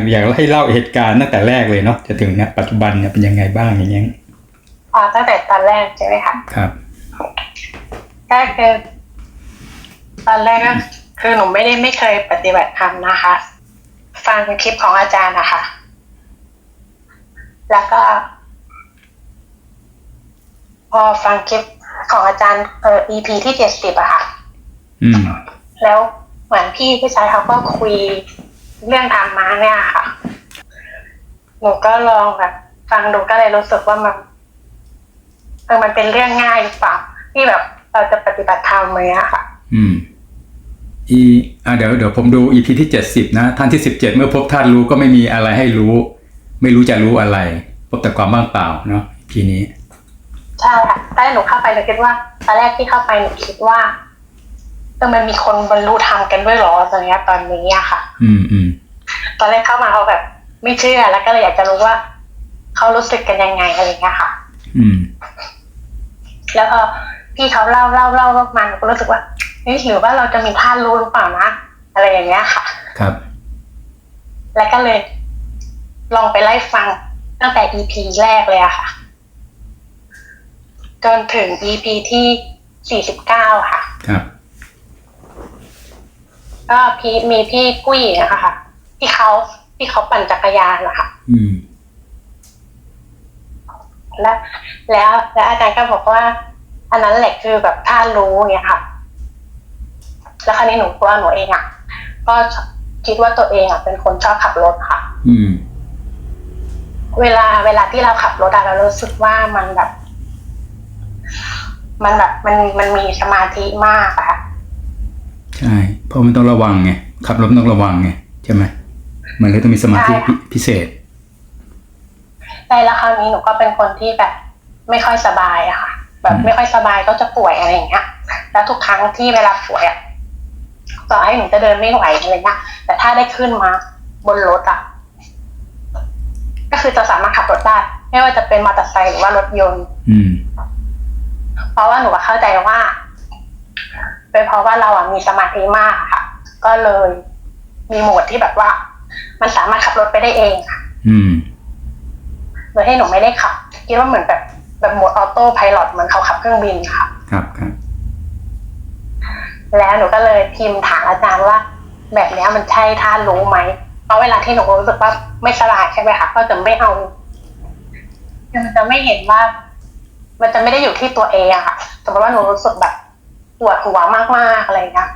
ครับอยากอยากให้เล่าเหตุการณ์ตั้งแต่แรกเลยเนาะจะถึงเนี่ยปัจจุบันเนี่ยเป็นยังไงบ้างอย่างเงี้ยอ๋อตั้งแต่ตอนแรกใช่ไหมคะครับก็คือตอนแรกก็คือหนูไม่ได้ไม่เคยปฏิบัติธรรมนะคะ ฟังคลิปของอาจารย์นะคะ แล้วก็ พอฟังคลิปของอาจารย์เอ่อ EP ที่เจ็ดสิบอะค่ะอืมแล้วเหมือนพี่ผู้ชายเขาก็คุย เรื่องธรรมะเนี่ยค่ะ หนูก็ลองแบบฟังดูก็เลยรู้สึกว่ามันเออมันเป็นเรื่องง่ายหรือเปล่าที่แบบเราจะปฏิบัติธรรมเลยอะค่ะ อืม อีอะเดี๋ยวเดี๋ยวผมดูอีพีที่เจ็ดสิบนะท่านที่สิบเจ็ดเมื่อพบท่านรู้ก็ไม่มีอะไรให้รู้ ไม่รู้จะรู้อะไร พบแต่ความว่างเปล่าเนาะทีนี้ ใช่ค่ะตอนแรกหนูเข้าไปหนูคิดว่าตอนแรกที่เข้าไปหนูคิดว่าเออมันมีคนบรรลุธรรมกันด้วยเหรอตอนเนี้ยตอนนี้อะค่ะ อืมอืม ตอนแรกเข้ามาเขาแบบ ไม่เชื่อแล้วก็เลยอยากจะรู้ว่าเขารู้สึกกันยังไงอะไรอย่างเงี้ยค่ะ อืม แล้วพอพี่เขาเล่าเล่าเล่าเล่ามาหนูก็รู้สึกว่าเฮ้ยหรือว่าเราจะมีท่านรู้หรือเปล่านะอะไรอย่างเงี้ยค่ะ ครับ แล้วก็เลย ลองไปไล่ฟังตั้งแต่ EP แรกเลยอะค่ะ จนถึง EP ที่49ค่ะ ครับ ก็พี่มีพี่กุ้ยนะคะค่ะ ที่เขาที่เขาปั่นจักรยานนะคะอืม แล้วแล้วแล้วอาจารย์ก็บอกว่า อันนั้นแหละคือแบบท่านรู้เนี่ยค่ะ แล้วคราวนี้หนูตัวหนูเองอะ ก็คิดว่าตัวเองอะเป็นคนชอบขับรถค่ะ อืม เวลาเวลาที่เราขับรถอะเรารู้สึกว่ามันแบบ มันแบบมันมันมีสมาธิมากอะค่ะใช่เพราะมันต้องระวังไงขับรถต้องระวังไงใช่ไหม มันเลยต้องมีสมาธิใช่ค่ะพิเศษได้แล้วคราวนี้หนูก็เป็นคนที่แบบ ไม่ค่อยสบายอะค่ะ แบบอืมไม่ค่อยสบายก็จะป่วยอะไรอย่างเงี้ย แล้วทุกครั้งที่เวลาป่วยอะต่อให้หนูจะเดินไม่ไหวอะไรเงี้ยแต่ถ้าได้ขึ้นมาบนรถอะก็คือจะสามารถขับรถได้ ไม่ว่าจะเป็นมอเตอร์ไซค์หรือว่ารถยนต์อืมเพราะว่าหนูก็เข้าใจว่าเป็นเพราะว่าเราอะมีสมาธิมากค่ะ ก็เลยมีโหมดที่แบบว่า มันสามารถขับรถไปได้เองค่ะอืมโดยที่หนูไม่ได้ขับคิดว่าเหมือนแบบแบบโหมดออโต้ไพลอตเหมือนเขาขับเครื่องบินค่ะ ครับครับแล้วหนูก็เลยพิมพ์ถามอาจารย์ว่า แบบเนี้ยมันใช่ท่านรู้ไหมเพราะเวลาที่หนูรู้สึกว่าไม่สบายใช่ไหมคะก็จะไม่เอาคือมันจะไม่เห็นว่า มันจะไม่ได้อยู่ที่ตัวเองอะค่ะสมมติว่าหนูรู้สึกแบบปวดหัวมากๆอะไรอย่างเงี้ย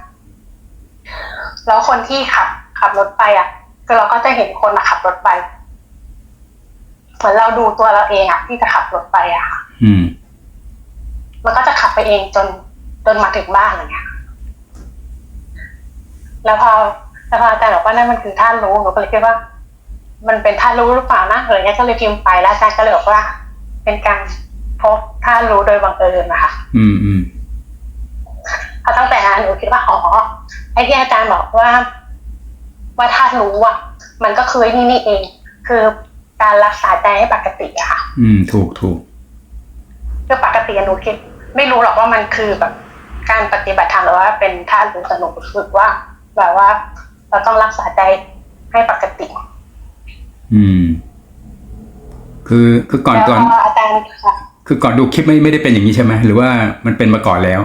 แล้วคนที่ขับขับรถไปอะ ก็เราก็จะเห็นคนอะขับรถไปเหมือนเราดูตัวเราเองอะที่จะขับรถไปอะค่ะ อืม มันก็จะขับไปเองจนจนมาถึงบ้านอะไรเงี้ย แล้วพอแล้วพออาจารย์บอกว่านั่นมันคือท่านรู้หนูก็เลยคิดว่า มันเป็นท่านรู้หรือเปล่านะอะไรเงี้ยก็เลยพิมพ์ไปแล้วอาจารย์ก็เลยบอกว่า เป็นการพบท่านรู้โดยบังเอิญนะคะ อืมอืมพอตั้งแต่นั้นหนูคิดว่าอ๋อไอ้ที่อาจารย์บอกว่า ว่าท่านรู้อะมันก็คือไอ้นี่นี่เอง คือการรักษาใจให้ปกติอะค่ะ อืม ถูกถูกคือปกติหนูคิดไม่รู้หรอกว่ามันคือแบบ การปฏิบัติธรรมหรือว่าเป็นท่ารู้แต่หนูรู้สึกว่า แบบว่า เราต้องรักษาใจให้ปกติ อืม คือคือก่อนแล้วก่อนพออาจารย์ค่ะคือก่อนดูคลิปไม่ไม่ได้เป็นอย่างนี้ใช่ไหมหรือว่ามันเป็นมาก่อนแล้ว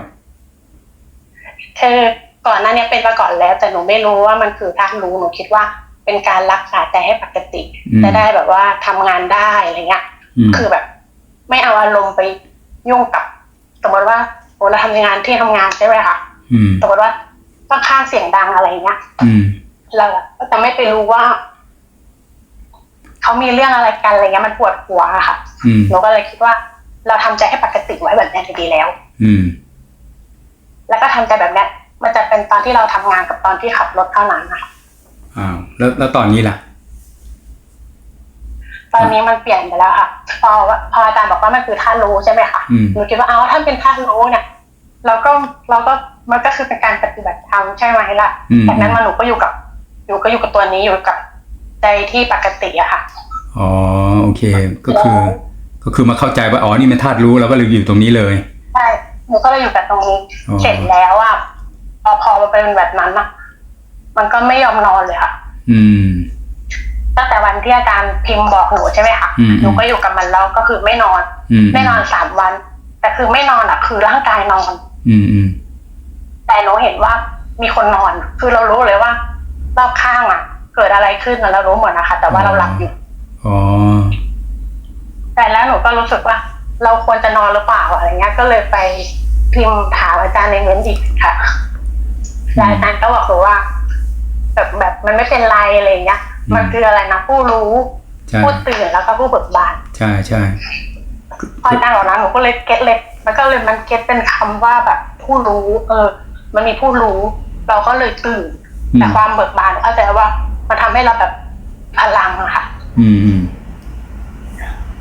คือ ก่อนหน้านี้เป็นมาก่อนแล้ว แต่หนูไม่รู้ว่ามันคือท่ารู้หนูคิดว่าเป็นการรักษาใจให้ปกติอืมจะได้แบบว่าทำงานได้อะไรเงี้ยอืมคือแบบ ไม่เอาอารมณ์ไปยุ่งกับ สมมติว่าโอ้เราทำงานที่ทำงานใช่ไหมคะอืมสมมติว่าข้างๆเสียงดังอะไรเงี้ยอืมเราก็จะไม่ไปรู้ว่าเขามีเรื่องอะไรกันอะไรเงี้ยมันปวดหัวอะค่ะอืมหนูก็เลยคิดว่า เราทำใจให้ปกติไว้แบบนี้ดีแล้ว อืม แล้วก็ทำใจแบบเนี้ย มันจะเป็นตอนที่เราทำงานกับตอนที่ขับรถเท่านั้นนะคะอ้าวแล้วแล้วตอนนี้ล่ะ ตอนนี้มันเปลี่ยนไปแล้วค่ะ พอว่าพออาจารย์บอกว่ามันคือท่านรู้ใช่ไหมคะอืมหนูคิดว่าเอาถ้าเป็นท่านรู้เนี่ยเราก็เราก็มันก็คือเป็นการปฏิบัติธรรมใช่ไหมล่ะอืมจากนั้นมาหนูก็อยู่กับ อยู่ก็อยู่กับตัวนี้อยู่กับใจที่ปกติอะค่ะอ๋อโอเค ก็คือ ก็คือมาเข้าใจว่าอ๋อนี่เป็นธาตุรู้เราก็เลยอยู่ตรงนี้เลยใช่หนูก็เลยอยู่กับตรงนี้อ๋อเสร็จแล้วอะพอ พอมันเป็นแบบนั้นอะมันก็ไม่ยอมนอนเลยค่ะ อืม ตั้งแต่วันที่อาจารย์พิมพ์บอกหนูใช่ไหมคะอืมหนูก็อยู่กับมันแล้วก็คือไม่นอน อืม ไม่นอนสามวัน แต่คือไม่นอนอะคือร่างกายนอน อืมอืมแต่หนูเห็นว่ามีคนนอน คือเรารู้เลยว่ารอบข้างอะเกิดอะไรขึ้นอะเรารู้หมดนะคะ แต่ว่าเราหลับอยู่ อ๋อ แต่แล้วหนูก็รู้สึกว่า เราควรจะนอนหรือเปล่าอะไรเงี้ย ก็เลยไปพิมพ์ถามอาจารย์ในเม้นต์อีกค่ะ แล้วอาจารย์ก็บอกหนูว่าแบบแบบมันไม่เป็นไรอะไรเงี้ย มันคืออะไรนะผู้รู้ใช่ผู้ตื่นแล้วก็ผู้เบิกบาน ใช่ใช่พออาจารย์บอกนั้นหนูก็เลยเก็ตเลยแล้วก็เลยมันเก็ตเป็นคำว่าแบบผู้รู้ เออ มันมีผู้รู้ เราก็เลยตื่นอืมแต่ความเบิกบานเข้าใจว่า มันทำให้เราแบบพลังอะค่ะอืมอืม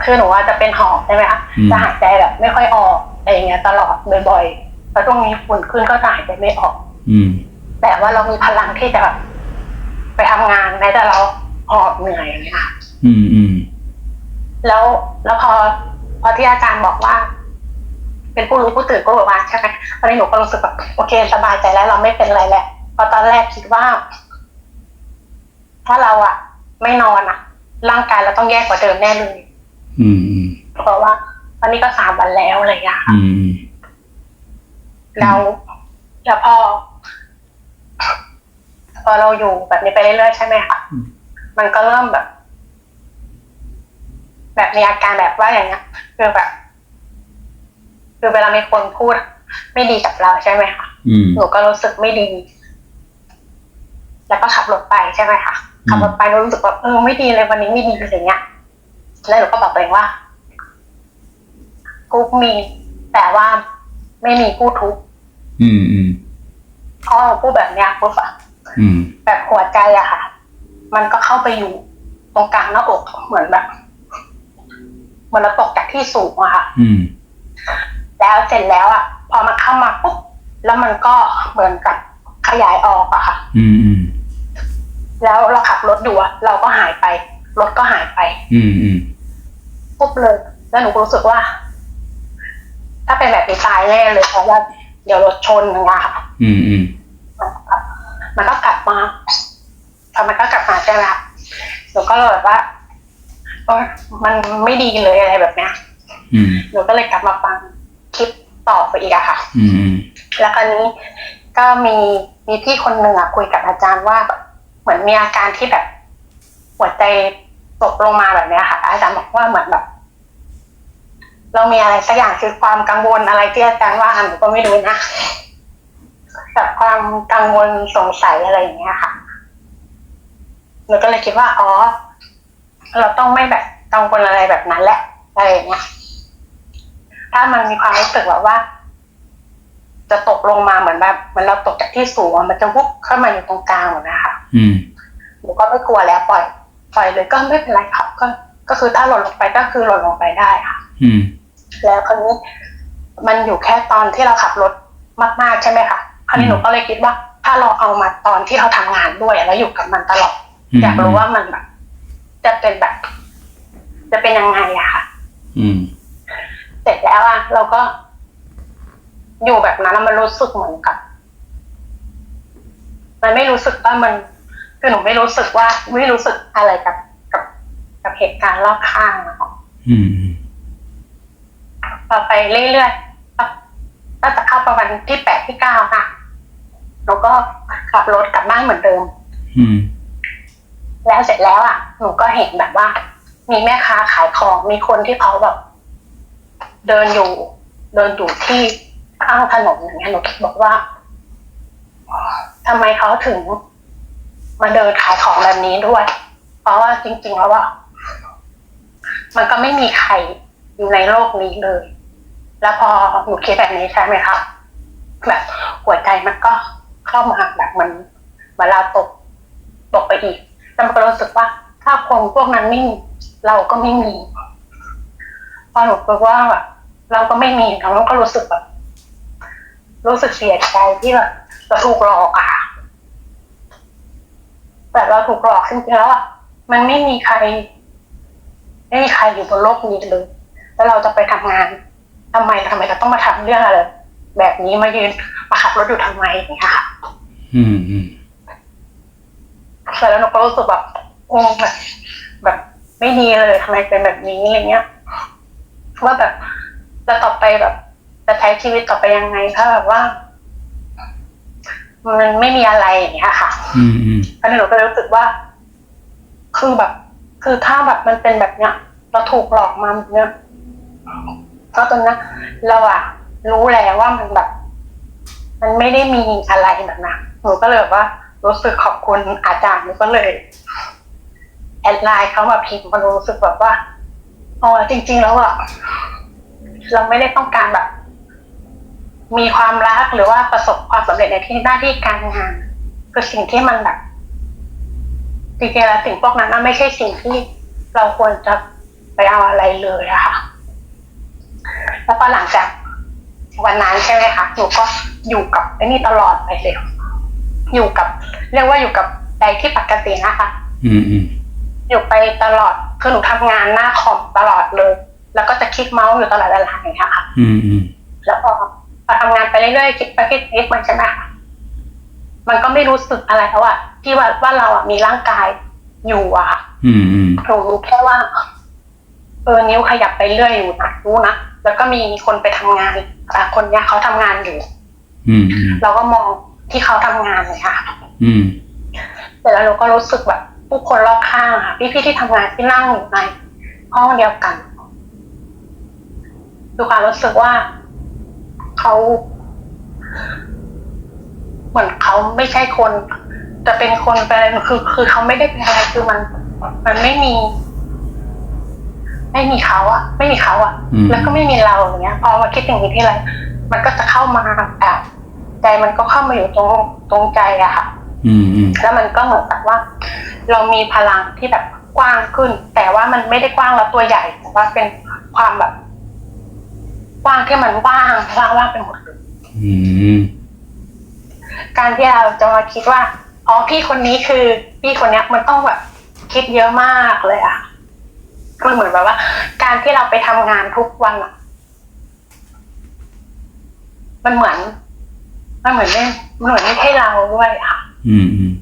คือหนูว่าจะเป็นหอบใช่ไหมคะอืมจะหายใจแบบ ไม่ค่อยออกอะไรอย่างเงี้ย ตลอดบ่อยๆแล้วตรงนี้ฝุ่นขึ้นก็จะหายใจไม่ออก อืม แต่ว่าเรามีพลังที่จะแบบไปทำงานแม้แต่เราหอบเหนื่อยอย่างเงี้ยค่ะอืมอืมแล้วแล้วพอ พอที่อาจารย์บอกว่า เป็นผู้รู้ผู้ตื่นก็บอกว่าใช่ไหมตอนนี้หนูก็รู้สึกแบบโอเคสบายใจแล้ว เราไม่เป็นไรแหละเพราะตอนแรกคิดว่า ถ้าเราอะไม่นอนอะร่างกายเราต้องแย่กว่าเดิมแน่เลยอืมอืมเพราะว่าตอนนี้ก็สามวันแล้วอะไรอย่างเงี้ยค่ะอืมอืมแล้วแล้วพอพ อเราอยู่แบบนี้ไปเรื่อยๆใช่ไหมคะมันก็เริ่มแบบ แบบมีอาการแบบว่าอย่างเงี้ยคือแบบ คือเวลามีคนพูด ไม่ดีกับเราใช่ไหมคะอืมหนูก็รู้สึกไม่ดี แล้วก็ขับรถไปใช่ไหมคะขับรถไปแล้วรู้สึกว่าเออไม่ดีเลยวันนี้ไม่ดีอะไรเงี้ยแล้วหนูก็บอกตัวเองว่ากูมีแต่ว่าไม่มีผู้ทุกข์อืมอืมพอเราพูดแบบเนี้ยปุ๊บอะอืม แบบหัวใจอะค่ะ มันก็เข้าไปอยู่ตรงกลางหน้าอกเหมือนแบบเหมือนเราตกจากที่สูงอะค่ะอืมแล้วเสร็จแล้วอะพอมันเข้ามาปุ๊บแล้วมันก็เหมือนกับขยายออกอะค่ะอืมอืมแล้วเราขับรถอยู่อะเราก็หายไป รถก็หายไป อืมอืมปุ๊บเลย แล้วหนูก็รู้สึกว่า ถ้าเป็นแบบนี้ตายแน่เลยเพราะว่าเดี๋ยวรถชนอย่างเงี้ยค่ะ อืมอืม มันก็กลับมาพอมันก็กลับมาใช่ไหมคะหนูก็เลยแบบว่าเออมันไม่ดีเลยอะไรแบบเนี้ยอืมหนูก็เลยกลับมาฟังคลิปต่อไปอีกอะค่ะอืมแล้วคราวนี้ก็มีมีพี่คนหนึ่งอะคุยกับอาจารย์ว่า เหมือนมีอาการที่แบบ หัวใจตกลงมาแบบเนี้ยค่ะ อาจารย์บอกว่าเหมือนแบบ เรามีอะไรสักอย่างคือความกังวลอะไรที่อาจารย์ว่าหนูก็ไม่รู้นะ แบบความกังวลสงสัยอะไรอย่างเงี้ยค่ะหนูก็เลยคิดว่าอ๋อ เราต้องไม่แบบกังวลอะไรแบบนั้นแหละอะไรอย่างเงี้ยถ้ามันมีความรู้สึกแบบว่า จะตกลงมาเหมือนแบบเหมือนเราตกจากที่สูงอะมันจะวุบเข้ามาอยู่ตรงกลางหมดนะคะอืมหนูก็ไม่กลัวแล้วปล่อยปล่อยเลยก็ไม่เป็นไรครับก็ก็คือถ้าหล่นลงไปก็คือหล่นลงไปได้ค่ะ อืม แล้วคราวนี้มันอยู่แค่ตอนที่เราขับรถมากๆใช่ไหมคะ คราวนี้หนูก็เลยคิดว่า ถ้าเราเอามาตอนที่เราทำงานด้วยแล้วอยู่กับมันตลอด อืม อยากรู้ว่ามันแบบ จะเป็นแบบ จะเป็นยังไงอะค่ะ อืม เสร็จแล้วอะเราก็ อยู่แบบนั้นแล้วมันรู้สึกเหมือนกับ มันไม่รู้สึกว่ามันคือหนูไม่รู้สึกว่า ไม่รู้สึกอะไรกับกับ กับเหตุการณ์รอบข้างอะค่ะ อืมพอไปเรื่อยๆก็จะเข้าประมาณที่แปดที่เก้าค่ะ หนูก็ขับรถกลับบ้านเหมือนเดิม อืม แล้วเสร็จแล้วอะหนูก็เห็นแบบว่า มีแม่ค้าขายของมีคนที่เขาแบบ เดินอยู่ เดินอยู่ที่ข้างถนนอย่างเงี้ยหนูคิดบอกว่าทำไมเขาถึง มาเดินขายของแบบนี้ด้วย เพราะว่าจริง ๆ แล้วว่ามันก็ไม่มีใครอยู่ในโลกนี้เลย แล้วพอหนูคิดแบบนี้ใช่ไหมคะแบบหัวใจมันก็ เข้ามาแบบเหมันเหมือนเราตกตกไปอีกแล้วมันก็รู้สึกว่า ถ้าคนพวกนั้นไม่มีเราก็ไม่มี พอหนูรู้ว่าแบบเราก็ไม่มีแล้วมันก็รู้สึกแบบ รู้สึกเสียใจที่แบบเราถูกหลอกอะค่ะแต่เราถูกหลอกจริงๆแล้วอะมันไม่มีใคร ไม่มีใครอยู่บนโลกนี้เลยแล้วเราจะไปทำงานทำไมทำไมเราต้องมาทำเรื่องอะไร แบบนี้มายืนมาขับรถอยู่ทำไมอย่างเงี้ยค่ะ อืมอืมเสร็จแล้วหนูก็รู้สึกแบบงงแบบไม่ดีเลยทำไมเป็นแบบนี้อะไรเงี้ยว่าแบบจะต่อไปแบบ จะใช้ชีวิตต่อไปยังไงถ้าแบบว่า มันไม่มีอะไรอย่างเงี้ยค่ะ อืมอืมตอนนี้หนูก็เลยรู้สึกว่า คือแบบ คือถ้าแบบมันเป็นแบบเนี้ยเราถูกหลอกมาแบบเนี้ยเพราะตอนนั้นเราอะ รู้แล้วว่ามันแบบ มันไม่ได้มีอะไรแบบนั้นหนูก็เลยแบบว่า รู้สึกขอบคุณอาจารย์หนูก็เลย แอดไลน์เขามาพิมพ์มันรู้สึกแบบว่าอ๋อจริง ๆ แล้วอะเราไม่ได้ต้องการแบบ มีความรักหรือว่าประสบความสำเร็จในที่หน้าที่การงานคือสิ่งที่มันแบบจริงๆแล้วสิ่งพวกนั้นไม่ใช่สิ่งที่เราควรจะไปเอาอะไรเลยอะค่ะ แล้วพอหลังจาก วันนั้นใช่ไหมคะหนูก็อยู่กับไอ้นี่ตลอดไปเลยอยู่กับ เรียกว่าอยู่กับใจที่ปกตินะคะ อืมอืมอยู่ไปตลอดคือหนูทำงานหน้าคอมตลอดเลย แล้วก็จะคลิกเมาส์อยู่ตลอดเวลาอย่างเงี้ยค่ะ อืมอืมแล้วพอพอทำงานไปเรื่อยๆคิดไปคิดคิดมันใช่ไหมคะมันก็ไม่รู้สึกอะไรแล้วอะที่ว่าว่าเราอะมีร่างกายอยู่อะค่ะอืมอืมหนูรู้แค่ว่า เออนิ้วขยับไปเรื่อยอยู่นะรู้นะแล้วก็มีคนไปทำงานอะ คนเนี้ยเขาทำงานอยู่อืมอืมเราก็มองที่เขาทำงานเลยค่ะ อืมแต่แล้วหนูก็รู้สึกแบบผู้คนรอบข้างค่ะพี่ๆที่ทำงานที่นั่งอยู่ในห้องเดียวกันดูความรู้สึกว่าเขาเหมือนเขาไม่ใช่คนจะเป็นคนเป็นอะไรคือคือเขาไม่ได้เป็นอะไรคือมัน มันไม่มี ไม่มีเขาอะไม่มีเขาอะอืม แล้วก็ไม่มีเราอย่างเงี้ย พอมาคิดอย่างนี้ที่ไรมันก็จะเข้ามาแบบใจมันก็เข้ามาอยู่ตรงตรงใจอะค่ะ อืมอืมแล้วมันก็เหมือนกับว่า เรามีพลังที่แบบกว้างขึ้น แต่ว่ามันไม่ได้กว้างแล้วตัวใหญ่แต่ว่าเป็นความแบบกว้างที่มันว่างว่างว่างไปหมดเลยอืมการที่เราจะมาคิดว่าอ๋อพี่คนนี้คือ พี่คนเนี้ยมันต้องแบบคิดเยอะมากเลยอะ มันเหมือนแบบว่า การที่เราไปทำงานทุกวันอะมันเหมือน มันเหมือนไม่มันเหมือนไม่ใช่เราด้วยอะอืมอืม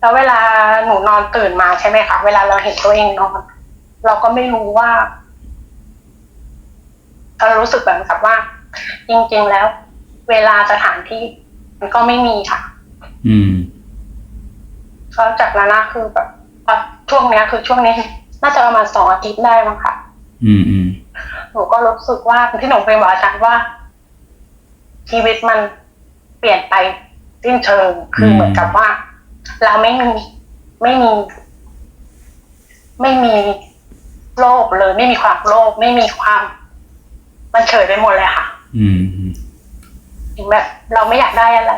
แล้วเวลาหนูนอนตื่นมาใช่ไหมคะเวลาเราเห็นตัวเองนอน เราก็ไม่รู้ว่าเรารู้สึกแบบกับว่า จริงๆแล้ว เวลาสถานที่ มันก็ไม่มีค่ะ อืมก็จากนั้นนะคือแบบอะ ช่วงเนี้ยคือช่วงนี้น่าจะประมาณสองอาทิตย์ได้มั้งค่ะ อืมอืมหนูก็รู้สึกว่าที่หนูเคยบอกอาจารย์ว่า ชีวิตมันเปลี่ยนไปสิ้นเชิงคือเหมือนกับว่า เราไม่มีไม่มี ไม่มีโลภเลย ไม่มีความโลภไม่มีความ มันเฉยไปหมดเลยค่ะ อืมอืมถึงแบบเราไม่อยากได้อะไร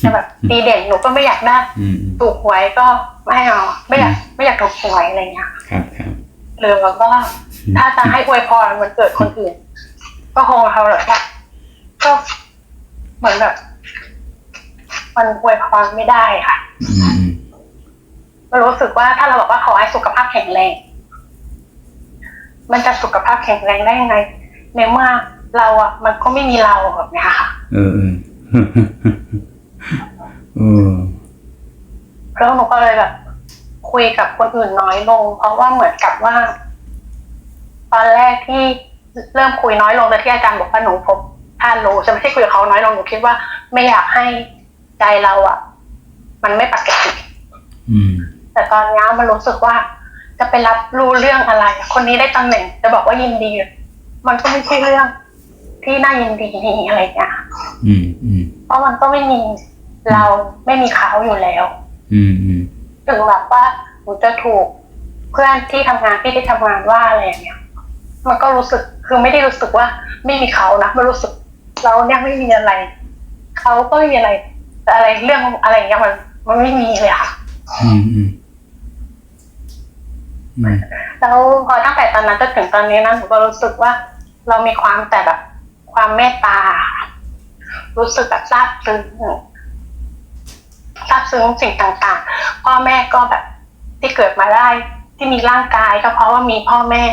แต่แบบดีเด่นหนูก็ไม่อยากได้อืมถูกหวยก็ไม่เอาไม่อยากไม่อยากถูกหวยอะไรเงี้ยครับครับหรือว่าก็ถ้าจะให้อวยพรวันเกิดคนอื่น ก็คงเขาแบบว่าก็เหมือนแบบ มันอวยพรไม่ได้ค่ะอืมอืมก็รู้สึกว่าถ้าเราบอกว่าขอให้สุขภาพแข็งแรง มันจะสุขภาพแข็งแรงได้ยังไง ในเมื่อเราอะ มันก็ไม่มีเราแบบเนี้ยค่ะ เออเออเออแล้วหนูก็เลยแบบคุยกับคนอื่นน้อยลง เพราะว่าเหมือนกับว่า ตอนแรกที่เริ่มคุยน้อยลงแต่ที่อาจารย์บอกว่าหนูพบท่านรู้จะไม่ใช่คุยกับเขาน้อยลงหนูคิดว่าไม่อยากให้ใจเราอะ มันไม่ปกติอืมแต่ตอนนี้มันรู้สึกว่า จะไปรับรู้เรื่องอะไร คนนี้ได้ตำแหน่งจะบอกว่ายินดี มันก็ไม่ใช่เรื่องที่น่ายินดีอะไรอย่างเงี้ยอืมอืมเพราะมันก็ไม่มี เราไม่มีเขาอยู่แล้ว อืมอืมถึงแบบว่าหนูจะถูกเพื่อนที่ทำงานที่ที่ทำงานว่าอะไรอย่างเงี้ย มันก็รู้สึกคือไม่ได้รู้สึกว่าไม่มีเขานะมันรู้สึก เราเนี่ยไม่มีอะไรเขาก็ไม่มีอะไรแต่อะไรเรื่องอะไรอย่างเงี้ยมัน มันไม่มีเลยค่ะอืมอืมอืมแล้วพอตั้งแต่ตอนนั้นจนถึงตอนนี้นะหนูก็รู้สึกว่า เรามีความแต่แบบความเมตตา รู้สึกแบบซาบซึ้ง ซาบซึ้งสิ่งต่างๆ พ่อแม่ก็แบบที่เกิดมาได้ที่มีร่างกายก็เพราะว่ามีพ่อแม่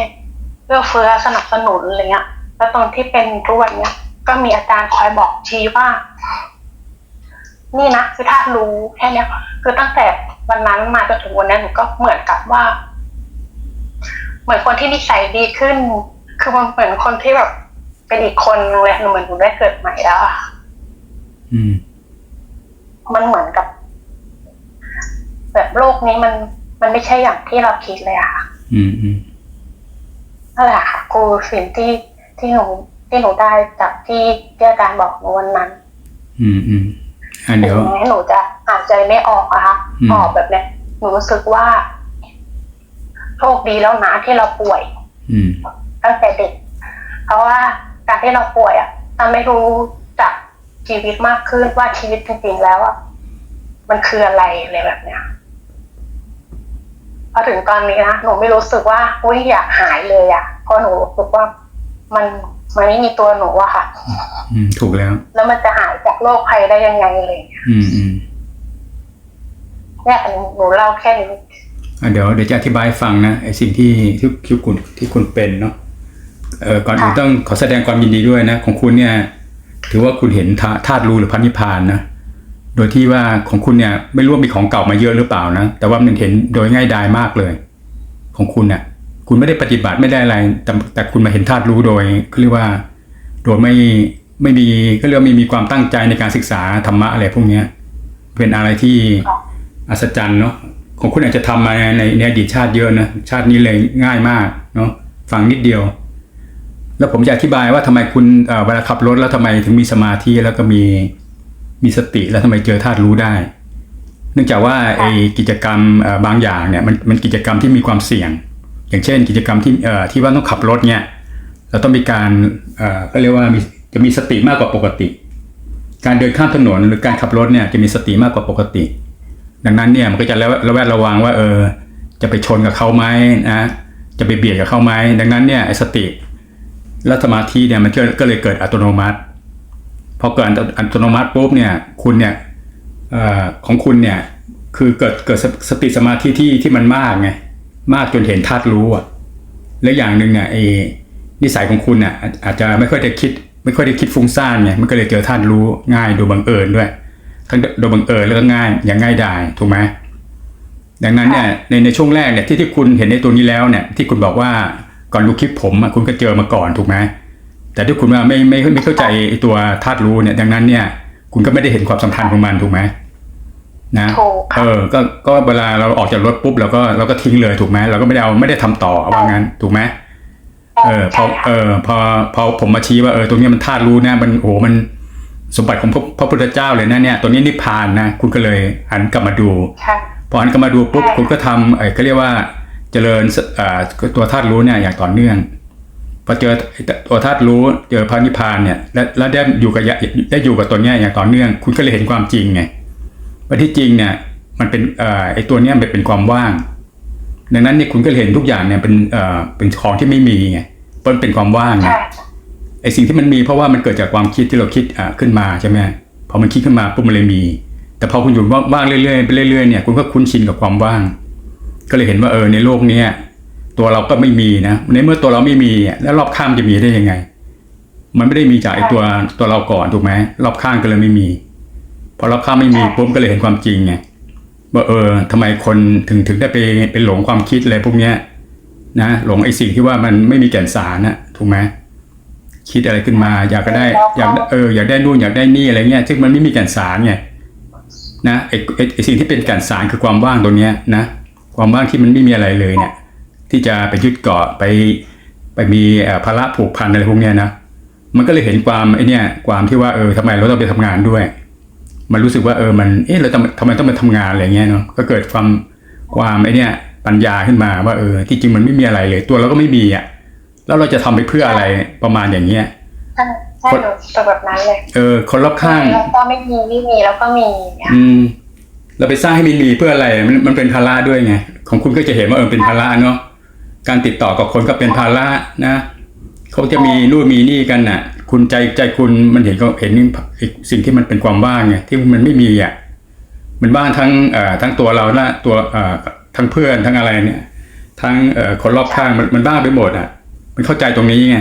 เอื้อเฟื้อสนับสนุนอะไรเงี้ยแล้วตอนที่เป็นทุกวันเนี้ยก็มีอาจารย์คอยบอกชี้ว่า นี่นะคือถ้ารู้แค่เนี้ยคือตั้งแต่วันนั้นมาจนถึงวันนี้หนูก็เหมือนกับว่า เหมือนคนที่นิสัยดีขึ้น คือมันเหมือนคนที่แบบเป็นอีกคนนึงเลยหนูเหมือนหนูได้เกิดใหม่แล้วอะอืมมันเหมือนกับ แบบโลกนี้มันมันไม่ใช่อย่างที่เราคิดเลยอะค่ะ อืมอืมนั่นแหละค่ะคือสิ่งที่ที่หนูที่หนูได้จากที่ที่อาจารย์บอกหนูวันนั้น อืมอืมอะเดี๋ยวถึงแม้หนูจะอ่านใจไม่ออกอะคะอืมออกแบบเนี้ยหนูรู้สึกว่าโชคดีแล้วนะที่เราป่วย อืมตั้งแต่เด็ก เพราะว่าการที่เราป่วยอะทำให้รู้จักชีวิตมากขึ้นว่าชีวิตจริงๆแล้วอะมันคืออะไรอะไรแบบเนี้ย พอถึงตอนนี้นะหนูไม่รู้สึกว่าอุ้ยอยากหายเลยอะเพราะหนูรู้สึกว่ามันมันไม่มีตัวหนูอะค่ะ อืมถูกแล้ว แล้วมันจะหายจากโรคภัยได้ยังไงอะไรอย่างเลยอืมอืมเนี่ยหนูหนูเล่าแค่นี้อะเดี๋ยวเดี๋ยวจะอธิบายให้ฟังนะไอ้สิ่งที่ที่ที่คุณที่คุณเป็นเนาะเออก่อนอื่นค่ะต้องขอแสดงความยินดีด้วยนะ ของคุณเนี่ย ถือว่าคุณเห็นธาธาตุรู้หรือพันธิพพานนะ โดยที่ว่าของคุณเนี่ยไม่รู้ว่ามีของเก่ามาเยอะหรือเปล่านะ แต่ว่ามันเห็นโดยง่ายดายมากเลย ของคุณเนี่ยคุณไม่ได้ปฏิบัติไม่ได้อะไร แต่แต่คุณมาเห็นธาตุรู้โดยเรียกว่า โดยไม่ไม่มีก็เรียกว่าไม่มีความตั้งใจในการศึกษาธรรมะอะไรพวกเนี้ย เป็นอะไรที่อัศจรรย์เนาะของคุณอาจจะทำมาในในอดีตชาติเยอะนะชาตินี้เลยง่ายมากเนาะฟังนิดเดียว แล้วผมจะอธิบายว่าทำไมคุณเอ่อเวลาขับรถแล้วทำไมถึงมีสมาธิแล้วก็มี มีสติแล้วทำไมเจอธาตุรู้ได้ เนื่องจากว่าไอ้กิจกรรมเอ่อบางอย่างเนี่ยมันมันกิจกรรมที่มีความเสี่ยง อย่างเช่น กิจกรรมที่เอ่อที่ว่าต้องขับรถเนี่ยเราต้องมีการเอ่อก็เรียกว่ามีจะมีสติมากกว่าปกติ การเดินข้ามถนนหรือการขับรถเนี่ยจะมีสติมากกว่าปกติ ดังนั้นเนี่ยมันก็จะระระแวดระวังว่าเออจะไปชนกับเขาไหมนะจะไปเบียดกับเขาไหมดังนั้นเนี่ยไอ้สติและสมาธิเนี่ยมันก็ก็เลยเกิดอัตโนมัติ พอเกิดอัตโนมัติปุ๊บเนี่ยคุณเนี่ยอของคุณเนี่ยคือเกิดเกิดสติสมาธิที่ที่มันมากไงมากจนเห็นธาตุรู้อะและอย่างหนึ่งเนี่ยไอ้นิสัยของคุณเนี่ยอาจจะไม่ค่อยได้คิด ไม่ค่อยได้คิดฟุ้งซ่านไงมันก็เลยเจอธาตุรู้ง่ายโดยบังเอิญด้วยทั้งโดยบังเอิญแล้วก็ง่ายอย่างง่ายดายถูกไหมดังนั้นเนี่ยในในช่วงแรกเนี่ยที่ที่คุณเห็นในตัวนี้แล้วเนี่ยที่คุณบอกว่าก่อนดูคลิปผมคุณก็เจอมาก่อนถูกไหม แต่ที่คุณว่าไม่ไม่ไม่เข้าใจไอ้ตัวธาตุรู้เนี่ยดังนั้นเนี่ย คุณก็ไม่ได้เห็นความสำคัญของมันถูกไหมนะถูกค่ะเออ ก็ก็เวลาเราออกจากรถปุ๊บเราก็เราก็ทิ้งเลยถูกไหมเราก็ไม่ได้เอาไม่ได้ทำต่อว่างั้นถูกไหมเออพอใช่ค่ะเออพอพอผมมาชี้ว่าเออตรงเนี้ยมันธาตุรู้นะมันโอ้โหมันสมบัติของพระพระพุทธเจ้าเลยนะเนี่ยตัวนี้นิพพานนะคุณก็เลยหันกลับมาดูใช่พอหันกลับมาดูปุ๊บใช่คุณก็ทำเออเขาเรียกว่าเจริญสเอ่อตัวธาตุรู้เนี่ยอย่างต่อเนื่อง พอเจอตัวธาตุรู้เจอพระนิพพานเนี่ยและแล้วได้อยู่กับได้อยู่กับตัวเนี้ยอย่างต่อเนื่อง คุณก็เลยเห็นความจริงไงว่าที่จริงเนี่ย มันเป็นเอ่อไอตัวเนี้ยมันเป็นความว่าง ดังนั้นเนี่ยคุณก็เห็นทุกอย่างเนี่ยเป็นเอ่อเป็นของที่ไม่มีไงเพราะมันเป็นความว่างไงไอสิ่งที่มันมีเพราะว่ามันเกิดจากความคิดที่เราคิดอ่าขึ้นมาใช่ไหมพอมันคิดขึ้นมาปุ๊บมันเลยมี แต่พอคุณอยู่ว่างเรื่อยๆไปเรื่อยๆเนี่ยคุณก็คุ้นชินกับความว่าง ก็เลยเห็นว่าเออในโลกเนี้ย ตัวเราก็ไม่มีนะในเมื่อตัวเราไม่มีอะแล้วรอบข้างจะมีได้ยังไง มันไม่ได้มีจากไอตัวตัวเราก่อนถูกไหมรอบข้างก็เลยไม่มี พอรอบข้างไม่มีปุ๊บก็เลยเห็นความจริงไงว่าเออทำไมคนถึงถึงได้ไปไปหลงความคิดอะไรพวกเนี้ยนะหลงไอสิ่งที่ว่ามันไม่มีแก่นสารนะถูกไหมคิดอะไรขึ้นมา อยากก็ได้อยากเอออยากได้นู่นอยากได้นี่อะไรเงี้ยซึ่งมันไม่มีแก่นสารไงนะไอไอ้ไอสิ่งที่เป็นแก่นสารคือความว่างตรงเนี้ยนะ ความว่างที่มันไม่มีอะไรเลยเนี่ย ที่จะไปยึดเกาะไปไปมีเอ่อภาระผูกพันอะไรพวกเนี้ยนะมันก็เลยเห็นความไอเนี่ยความที่ว่าเออทำไมเราต้องไปทำงานด้วย มันรู้สึกว่าเออมันเออเราทำทำไมต้องมาทำงานอะไรเงี้ยเนาะก็เกิดความความไอเนี่ยปัญญาขึ้นมาว่าเออที่จริงมันไม่มีอะไรเลย ตัวเราก็ไม่มีอะแล้วเราจะทำไปเพื่ออะไรประมาณอย่างเงี้ยใช่ใช่หนูเป็นแบบนั้นเลยเออ คนรอบข้างแล้วก็ไม่มีไม่มีแล้วก็มีเนี่ยอืมเราไปสร้างให้มันมีเพื่ออะไรมันมันเป็นภาระด้วยไงของคุณก็จะเห็นว่าเออเป็นภาระเนาะ การติดต่อกับคนก็เป็นภาระนะเขาจะมีนู่นมีนี่กันน่ะ คุณใจใจคุณมันเห็นก็เห็นอีกสิ่งที่มันเป็นความว่างไงที่มันไม่มีอะมันว่างทั้งเอ่อทั้งตัวเราและตัวเอ่อทั้งเพื่อนทั้งอะไรเนี่ย ทั้งเอ่อคนรอบข้างมันมันว่างไปหมดอะ มันเข้าใจตรงนี้ไง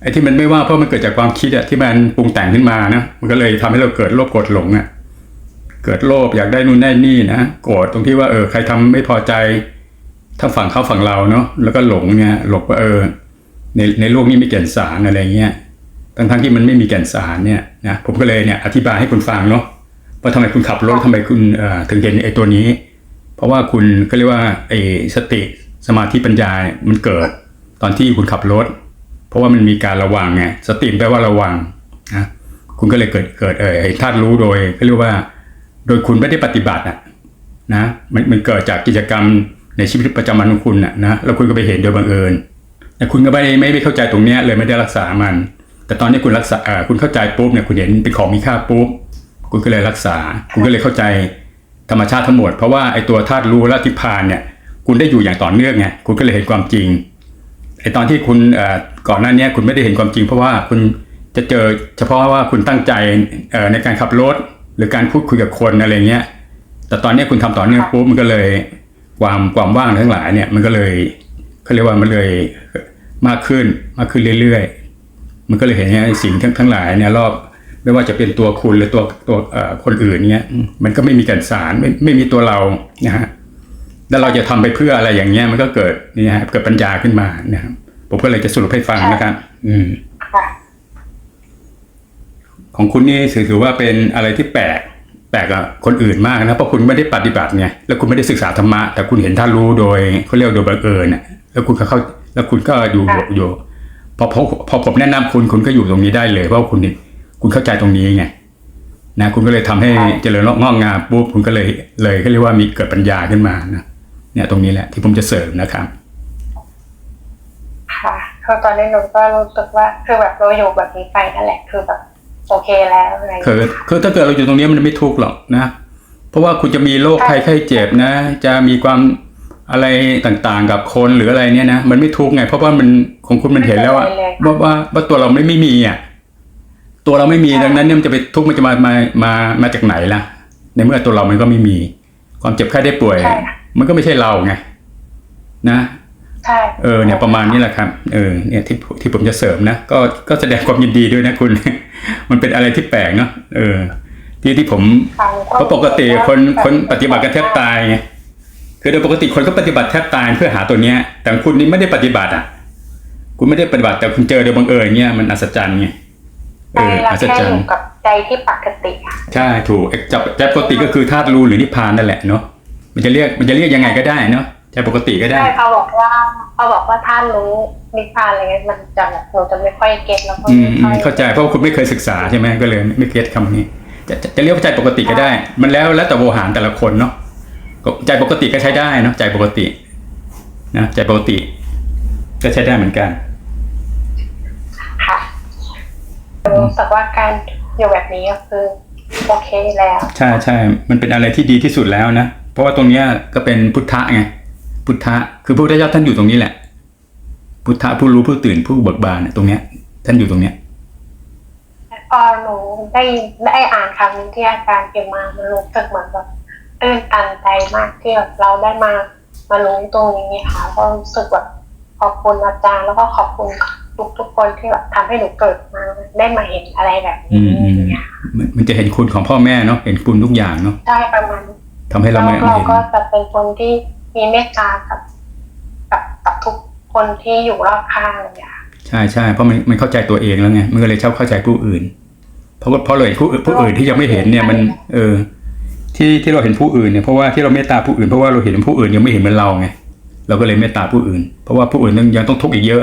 ไอ้ที่มันไม่ว่างเพราะมันเกิดจากความคิดอะที่มันปรุงแต่งขึ้นมานะมันก็เลยทำให้เราเกิดโลภโกรธหลงอะเกิดโลภอยากได้นู่นได้นี่นะโกรธตรงที่ว่าเออใครทำไม่พอใจ ทั้งฝั่งเขาฝั่งเราเนาะแล้วก็หลงเนี่ยหลงว่าเออ ในในโลกนี้มีแก่นสารอะไรเงี้ยทั้งทั้งที่มันไม่มีแก่นสารเนี่ยนะผมก็เลยเนี่ยอธิบายให้คุณฟังเนาะว่าทำไมคุณขับรถทำไมคุณเอ่อถึงเห็นไอ้ตัวนี้ เพราะว่าคุณก็เรียกว่าไอ้สติสมาธิปัญญาเนี่ยมันเกิดตอนที่คุณขับรถ เพราะว่ามันมีการระวังไงสติแปลว่าระวังนะคุณก็เลยเกิดเกิดเออไอ้ธาตุรู้โดยก็เรียกว่า โดยคุณไม่ได้ปฏิบัติอะนะมันมันเกิดจากกิจกรรม ในชีวิตประจำวันของคุณอะนะแล้วคุณก็ไปเห็นโดยบังเอิญแต่คุณก็ไม่ได้ไม่ได้เข้าใจตรงเนี้ยเลยไม่ได้รักษามัน แต่ตอนนี้คุณรักษาคุณเข้าใจปุ๊บเนี่ยคุณเห็นเป็นของมีค่าปุ๊บคุณก็เลยรักษา คุณก็เลยเข้าใจธรรมชาติทั้งหมด เพราะว่าไอ้ตัวธาตุรู้และทิพานเนี่ย คุณได้อยู่อย่างต่อเนื่องไงคุณก็เลยเห็นความจริงไอ้ตอนที่คุณก่อนหน้านี้คุณไม่ได้เห็นความจริง เพราะว่าคุณจะเจอเฉพาะว่าคุณตั้งใจในการขับรถหรือการพูดคุยกับคนอะไรเงี้ยแต่ตอนนี้คุณทำต่อเนื่องปุ๊บมันก็เลย ความความว่างทั้งหลายเนี่ยมันก็เลยเขาเรียกว่ามันเลยมากขึ้นมากขึ้นเรื่อยๆ มันก็เลยเห็นไอ้สิ่งทั้งทั้งหลายเนี่ยรอบไม่ว่าจะเป็นตัวคุณหรือตัวตัวเอ่อคนอื่นเนี่ยมันก็ไม่มีแก่นสารไม่ไม่มีตัวเรานะฮะแล้วเราจะทำไปเพื่ออะไรอย่างเงี้ยมันก็เกิดนี่ฮะเกิดปัญญาขึ้นมานะครับผมก็เลยจะสรุปให้ฟังนะครับอืมค่ะของคุณนี่ถือว่าเป็นอะไรที่แปลก แปลกกับคนอื่นมากนะเพราะคุณไม่ได้ปฏิบัติไงแล้วคุณไม่ได้ศึกษาธรรมะแต่คุณเห็นท่านรู้โดยเขาเรียกโดยบังเอิญน่ะแล้วคุณก็เข้าแล้วคุณก็อยู่อยู่พอพอพอผมแนะนำคุณคุณก็อยู่ตรงนี้ได้เลยเพราะว่าคุณคุณเข้าใจตรงนี้ไงนะคุณก็เลยทำให้เจริญงอกงามปุ๊บคุณก็เลยเลยเขาเรียกว่ามีเกิดปัญญาขึ้นมานะเนี่ยตรงนี้แหละที่ผมจะเสริมนะครับค่ะคือตอนนี้หนูก็รู้สึกว่าคือแบบเราอยู่แบบนี้ไปนั่นแหละคือแบบ โอเคแล้วอะไรอย่างคือเงี้ยคือถ้าเกิดเราอยู่ตรงนี้มันไม่ทุกข์หรอกนะ เพราะว่าคุณจะมีโรคภัยไข้เจ็บนะ จะมีความอะไรต่างๆ กับคนหรืออะไรเนี่ยนะมันไม่ทุกข์ไง เพราะว่ามันของคุณมันเห็นแล้วอะว่าว่าว่าตัวเราไม่ไม่มีอะตัวเราไม่มีดังนั้นเนี่ยมันจะไปทุกข์มันจะมามามามาจากไหนล่ะ ในเมื่อตัวเรามันก็ไม่มี ความเจ็บไข้ได้ป่วย มันก็ไม่ใช่เราไงนะ ใช่เออเนี่ยประมาณนี้แหละครับเออเนี่ยที่ที่ผมจะเสริมนะก็ก็แสดงความยินดีด้วยนะคุณ มันเป็นอะไรที่แปลกเนาะเออ ที่ที่ผมฟังเพราะปกติคนคนปฏิบัติกันแทบตายไงคือโดยปกติคนก็ปฏิบัติแทบตายเพื่อหาตัวเนี้ย แต่คุณนี่ไม่ได้ปฏิบัติอะ คุณไม่ได้ปฏิบัติแต่คุณเจอโดยบังเอิญเนี่ยมันอัศจรรย์ไงเอใจอเราอัศแค่จรอรยู่ย์กับใจที่ปกติค่ะใช่ถูกไอ้จับใจปกติก็คือธาตุรู้หรือนิพพานนั่นแหละเนาะมันจะเรียกมันจะเรียกยังไงก็ได้เนาะ ใจปกติก็ได้ ใช่เขาบอกว่าเขาบอกว่าท่านรู้นิพพานอะไรเงี้ยมันจะแบบหนูจะไม่ค่อยเก็ตแล้วก็อืมไม่อืค่มอยเข้าใจเพราะว่าคุณไม่เคยศึกษาใช่ไหมก็เลยไม่เก็ตคำนี้ จะจะจะเรียกว่าใจปกติก็ได้ มันแล้วแล้วแต่โวหารแต่ละคนเนาะก็ใจปกติก็ใช้ได้เนาะใจปกตินะใจปกติ ก็ใช้ได้เหมือนกัน ค่ะรู้สึกว่าการอยู่แบบนี้ก็คือโอเคแล้ว ใช่ใช่ มันเป็นอะไรที่ดีที่สุดแล้วนะ เพราะว่าตรงเนี้ยก็เป็นพุทธะไง พุทธะคือพระพุทธเจ้าท่านอยู่ตรงนี้แหละ พุทธะผู้รู้ผู้ตื่นผู้เบิกบานน่ะตรงเนี้ย ท่านอยู่ตรงเนี้ยพอหนูได้ได้อ่านคำนี้ที่อาจารย์เขียนมามันรู้สึกเหมือนแบบตื่นตันใจมากที่แบบเราได้มามารู้ตรงนี้ค่ะก็รู้สึกแบบขอบคุณอาจารย์แล้วก็ขอบคุณทุกทุกๆคนที่แบบทำให้หนูเกิดมาได้มาเห็นอะไรแบบอืนี้มอืมอย่างเงี้ยมันมันจะเห็นคุณของพ่อแม่เนาะเห็นคุณทุกอย่างเนาะได้ประมาณนี้ทำให้เราแล้วไม่เราเห็นก็จะเป็นคนที่ มีเมตตากับกับกับทุกคนที่อยู่รอบข้างเลยค่ะใช่ใช่เพราะมันมันเข้าใจตัวเองแล้วไงมันก็เลยชอบเข้าใจผู้อื่น เพราะเพราะเลยผู้ผู้อื่นที่ยังไม่เห็นเนี่ยมัน เออ ที่ที่เราเห็นผู้อื่นเนี่ยเพราะว่าที่เราเมตตาผู้อื่นเพราะว่าเราเห็นผู้อื่นยังไม่เห็นเหมือนเราไงเราก็เลยเมตตาผู้อื่น เพราะว่าผู้อื่นยังยังต้องทุกข์อีกเยอะ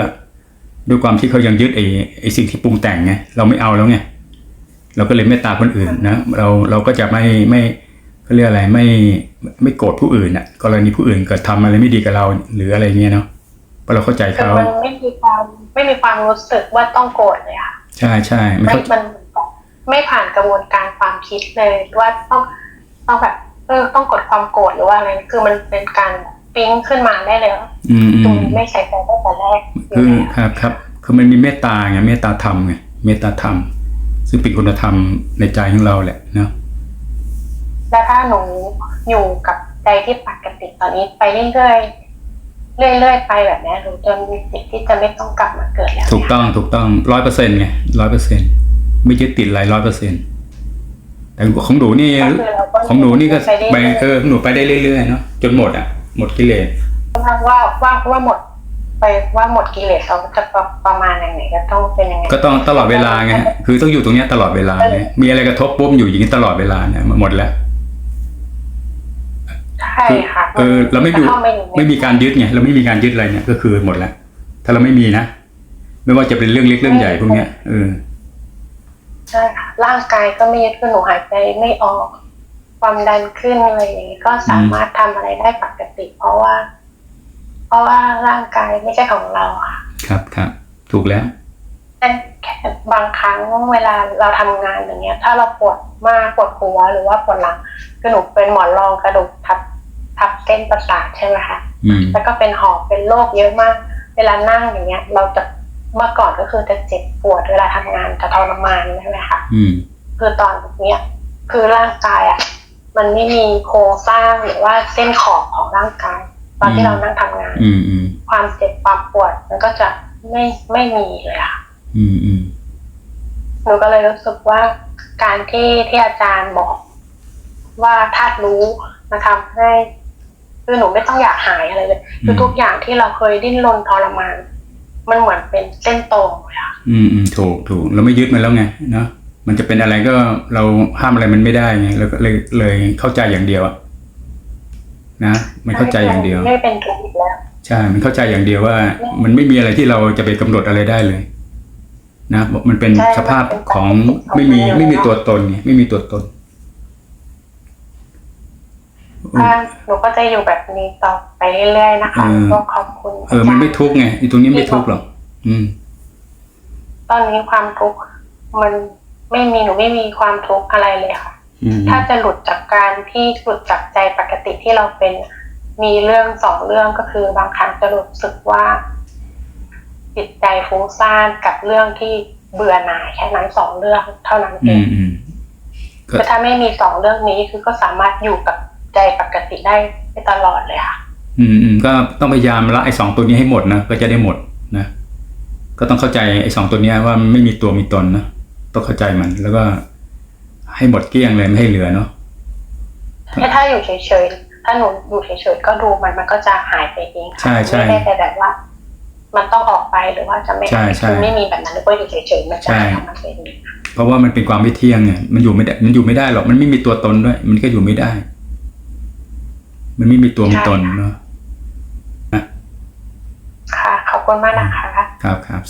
ด้วยความที่เขายังยึดไอ้ไอ้สิ่งที่ปรุงแต่งไงเราไม่เอาแล้วไงเราก็เลยเมตตาคนอื่นนะเราเราก็จะไม่ไม่ เขาเรียกอะไรไม่ไม่โกรธผู้อื่นอะกรณีผู้อื่นเกิดทำอะไรไม่ดีกับเราหรืออะไรเงี้ยเนาะเพราะเราเข้าใจคือเขามันไม่มีความไม่มีความรู้สึกว่าต้องโกรธเลยค่ะใช่ใช่มันไม่เข้ามันไม่ผ่านกระบวนการความคิดเลยว่าต้องต้องแบบเออต้องกดความโกรธหรือว่าอะไรคือมันเป็นการปิ๊งขึ้นมาได้เลยว่าอืมอืตรงมนี้ไม่ใส่ใจตั้งแต่แรกอยู่คือแล้วครับครับคือมันมีเมตตาไงเมตตาธรรมไงเมตตาธรรม ซึ่งเป็นคุณธรรมในใจของเราแหละเนาะ แล้วถ้าหนูอยู่กับใจที่ปกติตอนนี้ไปเรื่อยๆเรื่อยๆไปแบบนี้หนูจะมีสิทธิ์ที่จะไม่ต้องกลับมาเกิดแล้วถูกต้องถูกต้องร้อยเปอร์เซ็นต์ไงร้อยเปอร์เซ็นต์ไม่ยึดติดอะไรร้อยเปอร์เซ็นต์แต่ของหนูนี่ก็คือเราก็ของหนูนี่ก็ไปเรื่อยๆไปเออของหนูไปได้เรื่อยๆเนาะจนหมดอะ หมดกิเลสว่าว่าว่าว่าหมดไปว่าหมดกิเลสเราจะประประมาณไหนๆก็ต้องเป็นยังไงก็ต้องตลอดเวลาไงคือต้องอยู่ตรงเนี้ยตลอดเวลาเลยมีอะไรกระทบปุ๊บอยู่อย่างนี้ตลอดเวลาเนี่ยหมดแล้ว ใช่ค่ะเออเราไม่มีจะเข้าาอยู่ในไม่มีการยึดไงเราไม่มีการยึดอะไรเนี่ยก็คือหมดแล้วถ้าเราไม่มีนะไม่ว่าจะเป็นเรื่องเล็กเรื่องใหญ่พวกเนี้ยเออใช่ค่ะร่างกายก็ไม่ยึดคือหนูหายใจไม่ออก ความดันขึ้นอะไรอย่างนี้ก็สามารถทำอะไรได้ปกติ เพราะว่า เพราะว่าร่างกายไม่ใช่ของเราค่ะ ครับครับถูกแล้วแต่แค่บางครั้งเวลาเราทำงานอย่างเงี้ย ถ้าเราปวดมากปวดหัวหรือว่าปวดหลังคือหนูเป็นหมอนรองกระดูกทับ ทับเส้นประสาทใช่ไหมคะอืมแล้วก็เป็นหอบเป็นโรคเยอะมาก เวลานั่งอย่างเงี้ย เราจะเมื่อก่อนก็คือจะเจ็บปวดเวลาทำงานจะทรมานใช่ไหมคะอืมคือตอนเนี้ยคือร่างกายอะมันไม่มีโครงสร้างหรือว่าเส้นขอบของร่างกาย ตอนอืที่มเรานั่งทำงานอืมอืมความเจ็บความปวดมันก็จะไม่ไม่มีเลยค่ะอืมอืมหนูก็เลยรู้สึกว่าการที่ที่อาจารย์บอกว่าธาตุรู้มาทำให้ คือหนูไม่ต้องอยากหายอะไรเลยคือทุกอย่างที่เราเคยดิ้นรนทรมาน มันเหมือนเป็นเส้นตรงเลยค่ะอืมอืมถูกถูกเราไม่ยึดมันแล้วไงเนาะมันจะเป็นอะไรก็เราห้ามอะไรมันไม่ได้ไงเราก็เลยเลยเข้าใจอย่างเดียวอะนะมันเข้าใจอย่างเดียว ไม่เป็นทุกข์อีกแล้วใช่มันเข้าใจอย่างเดียวว่า มันไม่มีอะไรที่เราจะไปกำหนดอะไรได้เลย นะมันเป็นใช่สภาพมันเป็นของปกติของไม่มีมันอยู่ไม่มีแล้วตัวตนไงไม่มีตัวตน ถ้าหนูก็จะอยู่แบบนี้ต่อไปเรื่อยๆนะคะเออก็ขอบคุณเออมันไม่ทุกข์ไงไอ้ตรงนี้ไม่ทุกข์หรอกอืม ตอนนี้ความทุกข์มันไม่มีหนูไม่มีความทุกข์อะไรเลยค่ะอืมถ้าจะหลุดจากการที่หลุดจากใจปกติที่เราเป็น มีเรื่องสองเรื่องก็คือบางครั้งจะรู้สึกว่า จิตใจฟุ้งซ่านกับเรื่องที่เบื่อหน่ายแค่นั้นสองเรื่องเท่านั้นเออืงมอืมก็คือถ้าไม่มีสองเรื่องนี้คือก็สามารถอยู่กับ ใจปกติได้ไปตลอดเลยค่ะ อืมอืมก็ต้องพยายามละไอ้สองตัวนี้ให้หมดนะก็จะได้หมดนะก็ต้องเข้าใจไอ้สองตัวเนี้ยว่ามันไม่มีตัวมีตนนะต้องเข้าใจมัน แล้วก็ให้หมดเกลี้ยงเลยไม่ให้เหลือเนาะถ้าถ้าอยู่เฉยๆถ้าหนูอยู่เฉยๆก็ดูมันมันก็จะหายไปเองค่ะใช่ใช่ไม่ได้ไปแบบว่า มันต้องออกไปหรือว่าจะไม่ใช่ใช่คือไม่มีแบบนั้นหรือว่าอยู่เฉยๆมันจะใช่ทำมันเป็นเพราะว่ามันเป็นความไม่เที่ยงไงมันอยู่ไม่ได้มันอยู่ไม่ได้หรอกมันไม่มีตัวตนด้วย มันก็อยู่ไม่ได้ มันไม่มีตัวมีตนเนาะค่ะ ขอบคุณมากนะคะ ครับครับ